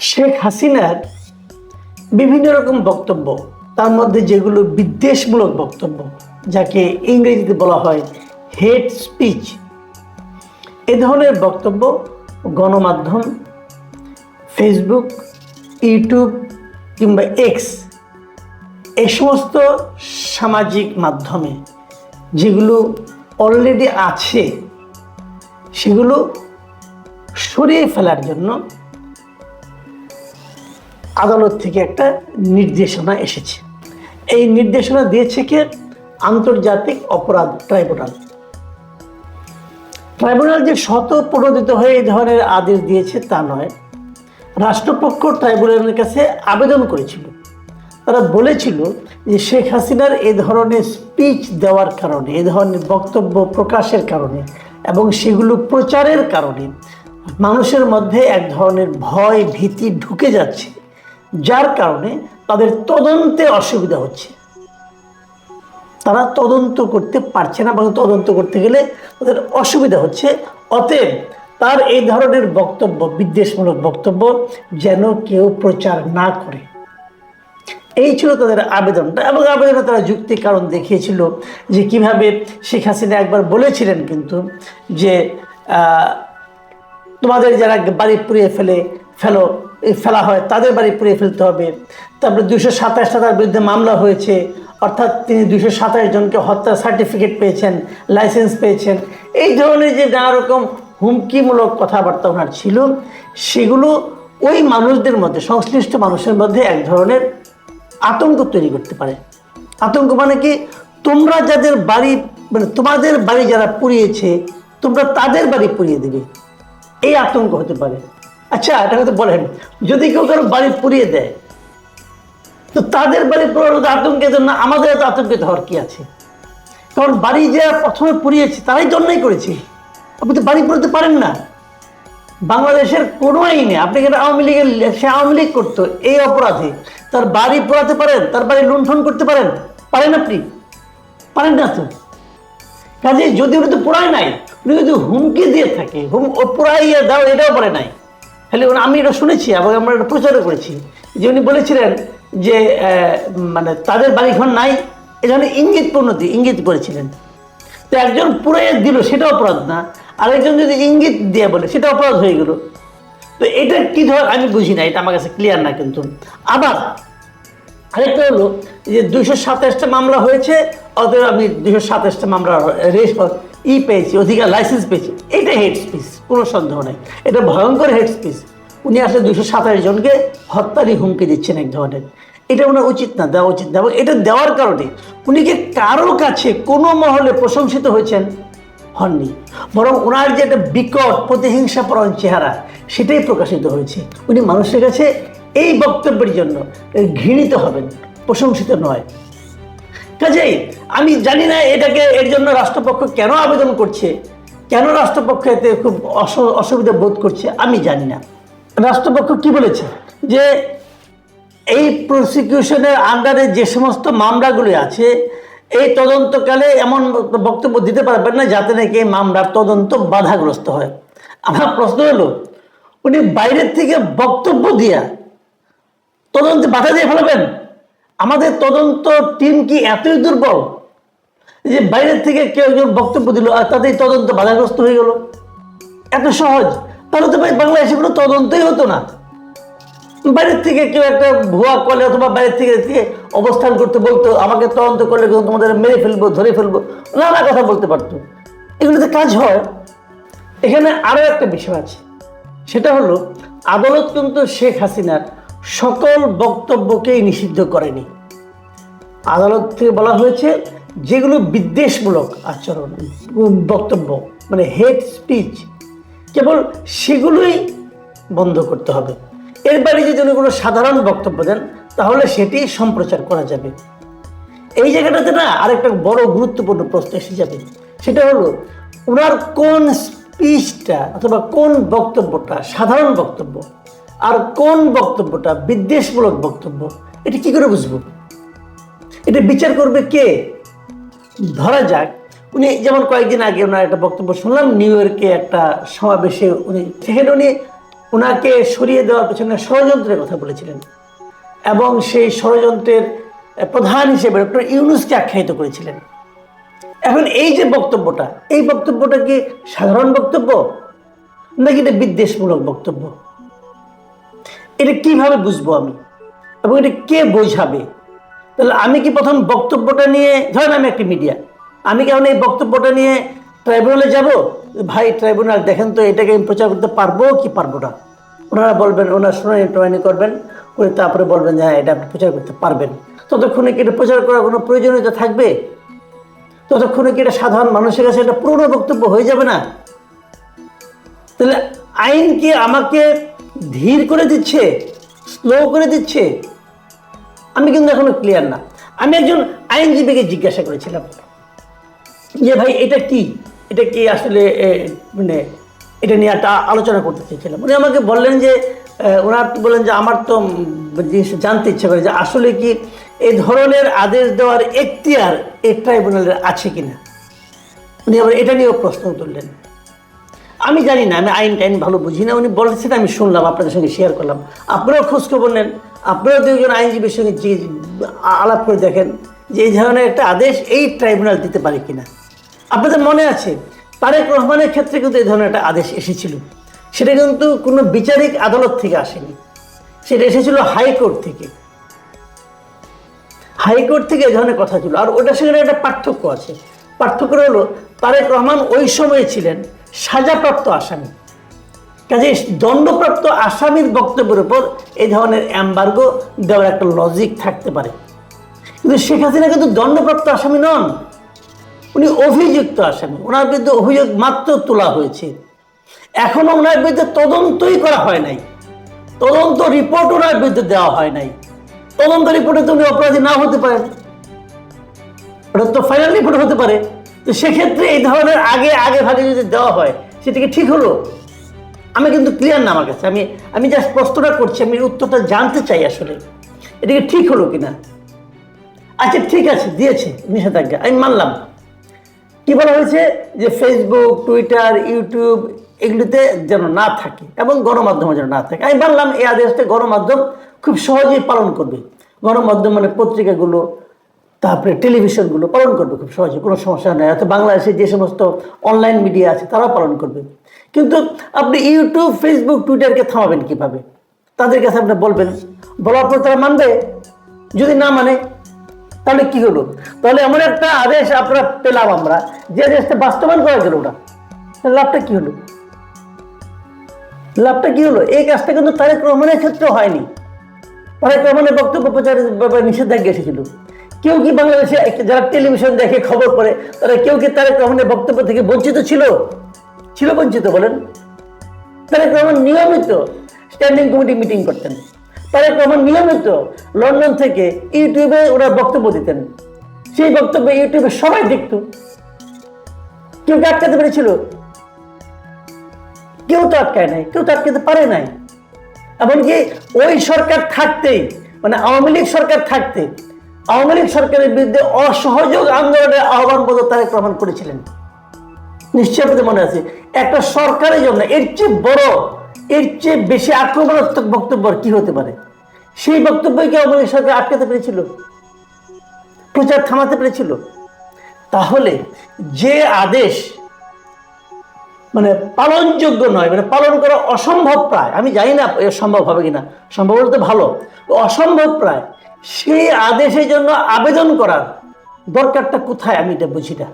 শেখ হাসিনার বিভিন্ন রকম বক্তব্য, তার মধ্যে যেগুলো বিদ্বেষমূলক বক্তব্য, যাকে ইংরেজিতে বলা হয় হেড স্পিচ। এ ধরনের বক্তব্য গণমাধ্যম, ফেসবুক, ইউটিউব কিংবা এক্স, এ সমস্ত সামাজিক মাধ্যমে যেগুলো অলরেডি আছে, সেগুলো সরিয়ে ফেলার জন্য আদালত থেকে একটা নির্দেশনা এসেছে। এই নির্দেশনা দিয়েছে কে? আন্তর্জাতিক অপরাধ ট্রাইব্যুনাল। ট্রাইব্যুনাল যে শত প্রণোদিত হয়ে এই ধরনের আদেশ দিয়েছে তা নয়। রাষ্ট্রপক্ষ ট্রাইব্যুনালের কাছে আবেদন করেছিল। তারা বলেছিল যে শেখ হাসিনার এ ধরনের স্পিচ দেওয়ার কারণে, এ ধরনের বক্তব্য প্রকাশের কারণে এবং সেগুলো প্রচারের কারণে মানুষের মধ্যে এক ধরনের ভয় ভীতি ঢুকে যাচ্ছে। যার কারণে তাদের তদন্তে অসুবিধা হচ্ছে। তারা তদন্ত করতে পারছে না বা তদন্ত করতে গেলে তাদের অসুবিধা হচ্ছে। অতএব তার এই ধরনের বক্তব্য, বিদ্বেষমূলক বক্তব্য যেন কেউ প্রচার না করে। এই ছিল তাদের আবেদনটা এবং আবেদনে তারা যুক্তি কারণ দেখিয়েছিল যে কীভাবে শেখ হাসিনা একবার বলেছিলেন কিন্তু যে তোমাদের যারা বাড়ি পুড়িয়ে ফেলে, ফেলো ফেলা হয়, তাদের বাড়ি পুড়িয়ে ফেলতে হবে। তারপরে দুশো সাতাশটা তার বিরুদ্ধে মামলা হয়েছে, অর্থাৎ তিনি দুশো সাতাশ জনকে হত্যার সার্টিফিকেট পেয়েছেন লাইসেন্স পেয়েছেন। এই ধরনের যে নানা রকম হুমকিমূলক কথাবার্তা ওনার ছিল, সেগুলো ওই মানুষদের মধ্যে, সংশ্লিষ্ট মানুষের মধ্যে এক ধরনের আতঙ্ক তৈরি করতে পারে। আতঙ্ক মানে কি? তোমরা যাদের বাড়ি মানে তোমাদের বাড়ি যারা পুড়িয়েছে, তোমরা তাদের বাড়ি পুড়িয়ে দেবে। এই আতঙ্ক হতে পারে। আচ্ছা এটা হয়তো বলেন। যদি কেউ কারও বাড়ি পুড়িয়ে দেয়, তো তাদের বাড়ি পুরোনো আতঙ্কের জন্য আমাদের এত আতঙ্কিত হওয়ার কি আছে? কারণ বাড়ি যে প্রথমে পুড়িয়েছে, তারাই জন্যই করেছে। আপনি তো বাড়ি পুরোতে পারেন না। বাংলাদেশের কোনো আইনে, আপনি এখানে আওয়ামী লীগের সে আওয়ামী লীগ করতো, এই অপরাধে, তার বাড়ি পোড়াতে পারেন, তার বাড়ি লুণ্ঠন করতে পারেন পারেন আপনি? পারেন না তো? কাজে যদি উনি তো পোড়ায় নাই, উনি যদি হুমকি দিয়ে থাকে, হুম, ও পোড়াইয়া দাও, এটাও বলে নাই। তাহলে আমি এটা শুনেছি এবং আমরা এটা প্রচারও করেছি। যে উনি বলেছিলেন যে মানে তাদের বাড়িঘর নাই এ ধরনের ইঙ্গিত পূর্ণতি ইঙ্গিত করেছিলেন। তো একজন পুরাইয়া দিল সেটা অপরাধ না। আরেকজন যদি ইঙ্গিত দিয়ে বলে সেটা অপরাধ হয়ে গেল। তো এটা কি ধর আমি বুঝি না, এটা আমার কাছে ক্লিয়ার না কিন্তু। আবার আরেকটা হলো যে দুশো সাতাশটা মামলা হয়েছে, অতএব আমি দুশো সাতাশটা মামলা রেস ই পেয়েছি, অধিকার লাইসেন্স পেয়েছি, এটা হেড স্পিচ কোনো সন্দেহ নেই। এটা ভয়ঙ্কর হেড স্পিচ উনি আসলে দুইশো সাতাশ জনকে হত্যারই হুমকি দিচ্ছেন এক ধরনের। এটা ওনার উচিত না, দেওয়া উচিত না, এবং এটা দেওয়ার কারণে উনি কি কারও কাছে কোনো মহলে প্রশংসিত হয়েছেন? হননি। বরং ওনার যে একটা বিকট প্রতিহিংসাপরণ চেহারা, সেটাই প্রকাশিত হয়েছে। উনি মানুষের কাছে এই বক্তব্যের জন্য ঘৃণিত হবেন, প্রশংসিত নয়। কাজেই আমি জানি না এটাকে এর জন্য রাষ্ট্রপক্ষ কেন আবেদন করছে, কেন রাষ্ট্রপক্ষ এতে খুব অস- অসুবিধা বোধ করছে, আমি জানি না। রাষ্ট্রপক্ষ কি বলেছে? যে এই প্রসিকিউশনের আন্ডারে যে সমস্ত মামলাগুলি আছে, এই তদন্তকালে এমন বক্তব্য দিতে পারবেন না যাতে নাকি এই মামলার তদন্ত বাধাগ্রস্ত হয়। আমার প্রশ্ন হলো, উনি বাইরের থেকে বক্তব্য দিয়া তদন্তে বাধা দিয়ে ফেলবেন? আমাদের তদন্ত টিম কি এতই দুর্বল যে বাইরের থেকে কেউ একজন বক্তব্য দিল আর তাতেই তদন্ত বাধাগ্রস্ত হয়ে গেল? এত সহজ। তাহলে তো ভাই বাংলাদেশে কোনো তদন্তই হতো না। বাইরের থেকে কেউ একটা ভুয়া কলে অথবা বাইরের থেকে থেকে অবস্থান করতে বলতো, আমাকে তদন্ত করলে তোমাদের মেরে ফেলব, ধরে ফেলব। নানা কথা বলতে পারতো। এগুলোতে কাজ হয়। এখানে আরও একটা বিষয় আছে। সেটা হলো আদালত কিন্তু শেখ হাসিনার সকল বক্তব্যকেই নিষিদ্ধ করেনি। আদালত থেকে বলা হয়েছে যেগুলো বিদ্বেষমূলক আচরণ বক্তব্য মানে হেড স্পিচ, কেবল সেগুলোই বন্ধ করতে হবে। এর বাইরে যদি উনি কোনো সাধারণ বক্তব্য দেন, তাহলে সেটি সম্প্রচার করা যাবে। এই জায়গাটাতে না আরেকটা বড় গুরুত্বপূর্ণ প্রশ্ন এসে যাবে। সেটা হলো ওনার কোন স্পিচটা অথবা কোন বক্তব্যটা সাধারণ বক্তব্য আর কোন বক্তব্যটা বিদ্বেষমূলক বক্তব্য, এটা কি করে বুঝব? এটা বিচার করবে কে? ধরা যাক, উনি যেমন কয়েকদিন আগে ওনার একটা বক্তব্য শুনলাম নিউ ইয়র্কে একটা সমাবেশে উনি সেখানে উনি ওনাকে সরিয়ে দেওয়ার পেছনে ষড়যন্ত্রের কথা বলেছিলেন এবং সেই ষড়যন্ত্রের প্রধান হিসেবে ডক্টর ইউনুসকে আখ্যায়িত করেছিলেন। এখন এই যে বক্তব্যটা, এই বক্তব্যটা কি সাধারণ বক্তব্য নাকি এটা বিদ্বেষমূলক বক্তব্য? এটা কীভাবে বুঝব আমি এবং এটা কে বোঝাবে? তাহলে আমি কি প্রথম বক্তব্যটা নিয়ে, ধরেন আমি একটি মিডিয়া আমি কেমন এই বক্তব্যটা নিয়ে ট্রাইব্যুনালে যাব? ভাই ট্রাইব্যুনাল দেখেন তো, এটাকে আমি প্রচার করতে পারব কি পারব না? ওনারা বলবেন, ওনার শুনানি টুনানি করবেন, করে তারপরে বলবেন যে হ্যাঁ এটা আপনি প্রচার করতে পারবেন। ততক্ষণে কি এটা প্রচার করার কোনো প্রয়োজনীয়তা থাকবে? ততক্ষণে কি এটা সাধারণ মানুষের কাছে এটা পুরনো বক্তব্য হয়ে যাবে না? তাহলে আইন কি আমাকে ধীর করে দিচ্ছে স্লো করে দিচ্ছে? আমি কিন্তু এখনও ক্লিয়ার না। আমি একজন আইনজীবীকে জিজ্ঞাসা করেছিলাম যে, ভাই, এটা কি? এটা কি আসলে মানে এটা নিয়ে একটা আলোচনা করতে চেয়েছিলাম। উনি আমাকে বললেন যে ওনার বললেন যে, আমার তো জিনিস জানতে ইচ্ছে করে যে, আসলে কি এই ধরনের আদেশ দেওয়ার এখতিয়ার এই ট্রাইব্যুনালের আছে কিনা? উনি আবার এটা নিয়েও প্রশ্ন তুললেন। আমি জানি না, আমি আইন টাইন ভালো বুঝি না। উনি বলেছেন আমি শুনলাম, আপনাদের সঙ্গে শেয়ার করলাম। আপনারাও খোঁজখবর নেন, আপনারাও দুজন আইনজীবীর সঙ্গে যে- আলাপ করে দেখেন যে এই ধরনের একটা আদেশ এই ট্রাইব্যুনাল দিতে পারে কিনা। আপনাদের মনে আছে, তারেক রহমানের ক্ষেত্রে কিন্তু এই ধরনের একটা আদেশ এসেছিল। সেটা কিন্তু কোনো বিচারিক আদালত থেকে আসেনি। সেটা এসেছিল হাইকোর্ট থেকে। হাইকোর্ট থেকে এই ধরনের কথা ছিল। আর ওটার সঙ্গে একটা পার্থক্য আছে। পার্থক্য হলো, তারেক রহমান ওই সময়ে ছিলেন সাজাপ্রাপ্ত আসামি। কাজে দণ্ডপ্রাপ্ত আসামির বক্তব্যের উপর এই ধরনের অ্যাম্বার্গো দেওয়ার একটা লজিক থাকতে পারে। কিন্তু শেখ হাসিনা কিন্তু দণ্ডপ্রাপ্ত আসামি নন, উনি অভিযুক্ত আসামি। ওনার বিরুদ্ধে অভিযোগ মাত্র তোলা হয়েছে। এখনও ওনার বিরুদ্ধে তদন্তই করা হয় নাই। তদন্ত রিপোর্ট ওনার বিরুদ্ধে দেওয়া হয় নাই। তদন্ত রিপোর্টে তো উনি অপরাধী না হতে পারেন। ওটা তো ফাইনাল রিপোর্ট হতে পারে। তো সেক্ষেত্রে এই ধরনের আগে আগে ভাগে যদি দেওয়া হয়, সেটা কি ঠিক হলো? আমি কিন্তু ক্লিয়ার না আমার কাছে। আমি আমি জাস্ট প্রশ্নটা করছি, আমি উত্তরটা জানতে চাই আসলে। এটা কি ঠিক হলো কিনা? আচ্ছা ঠিক আছে, দিয়েছে নিষেধাজ্ঞা। আমি মানলাম। কি বলা হয়েছে? যে ফেসবুক টুইটার ইউটিউব এগুলিতে যেন না থাকে এবং গণমাধ্যমে যেন না থাকে। আমি মানলাম এই আদেশটা গণমাধ্যম খুব সহজেই পালন করবে। গণমাধ্যম মানে পত্রিকাগুলো তারপরে টেলিভিশনগুলো পালন করবে খুব সহজে, কোনো সমস্যা নেই। অর্থাৎ বাংলাদেশে যে সমস্ত অনলাইন মিডিয়া আছে, তারাও পালন করবে। কিন্তু আপনি ইউটিউব ফেসবুক টুইটারকে থামাবেন কীভাবে? তাদের কাছে আপনি বলবেন বলার পর তারা মানবে? যদি না মানে তাহলে কি হলো? তাহলে এমন একটা আদেশ আমরা পেলাম আমরা, যে আদেশটা বাস্তবায়ন করা গেল না। লাভটা কি হলো? লাভটা কি হলো? এই কাজটা কিন্তু তারেক রহমানের ক্ষেত্রে হয়নি। তারেক রহমানের বক্তব্য প্রচারের ব্যাপারে নিষেধাজ্ঞা এসেছিল। কেউ কি বাংলাদেশে যারা টেলিভিশন দেখে খবর পড়ে, তারা কেউ কি তারেক রহমানের বক্তব্য থেকে বঞ্চিত ছিল? ছিল বঞ্চিত, বলেন। তারেক রহমান নিয়মিত স্ট্যান্ডিং কমিটি মিটিং করতেন। তারেক রহমান নিয়মিত লন্ডন থেকে ইউটিউবে ওরা বক্তব্য দিতেন। সেই বক্তব্য ইউটিউবে সবাই দেখত। কেউ কি আটকাতে পেরেছিল? কেউ তো আটকায় নাই, কেউ তো আটকাতে পারে নাই। এমনকি ওই সরকার থাকতেই মানে আওয়ামী লীগ সরকার থাকতে আওয়ামী লীগ সরকারের বিরুদ্ধে অসহযোগ আন্দোলনের আহ্বান বোধ তারেক রহমান করেছিলেন। নিশ্চয় আপনাদের মনে আছে, একটা সরকারের জন্য এর চেয়ে বড়, এর চেয়ে বেশি আক্রমণাত্মক বক্তব্য কি হতে পারে? সেই বক্তব্যকে আওয়ামী লীগ সরকার আটকাতে পেরেছিল? প্রচার থামাতে পেরেছিল? তাহলে যে আদেশ মানে পালনযোগ্য নয় মানে পালন করা অসম্ভব প্রায়, আমি জানি না সম্ভব হবে কিনা, সম্ভব হলে তো ভালো, অসম্ভব প্রায় সেই আদেশের জন্য আবেদন করার দরকারটা কোথায়? আমি এটা বুঝি না।